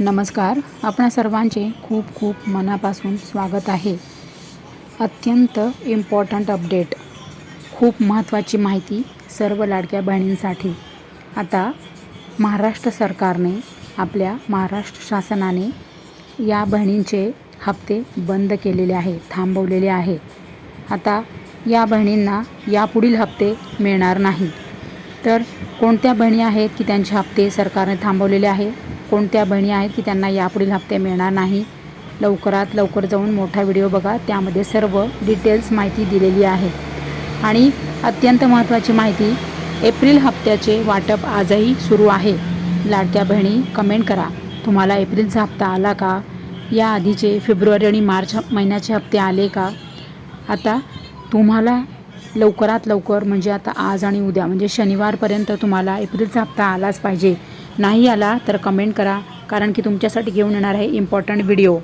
नमस्कार. आपणा सर्वांचे खूप खूप मनापासून स्वागत आहे. अत्यंत इम्पॉर्टंट अपडेट खूप महत्त्वाची माहिती सर्व लाडक्या बहिणींसाठी. आता महाराष्ट्र सरकारने आपल्या महाराष्ट्र शासनाने या बहिणींचे हप्ते बंद केलेले आहे थांबवलेले आहे. आता या बहिणींना यापुढील हप्ते मिळणार नाही. तर कोणत्या बहिणी आहेत की त्यांचे हप्ते सरकारने थांबवलेले आहे? कोणत्या बहिणी आहेत की त्यांना यापुढील हप्ते मिळणार नाही. लवकरात लवकर जाऊन मोठा व्हिडिओ बघा. त्यामध्ये सर्व डिटेल्स माहिती दिलेली आहे. आणि अत्यंत महत्त्वाची माहिती एप्रिल हप्त्याचे वाटप आजही सुरू आहे. लाडक्या बहिणी कमेंट करा. तुम्हाला एप्रिलचा हप्ता आला का? या आधीचे फेब्रुवारी आणि मार्च महिन्याचे हप्ते आले का? आता तुम्हाला लवकरात लवकर म्हणजे आता आज आणि उद्या म्हणजे शनिवारपर्यंत तुम्हाला एप्रिलचा हप्ता आलाच पाहिजे. नाही आला तर कमेंट करा कारण की तुमच्यासाठी घेऊन येणार आहे इम्पॉर्टंट व्हिडिओ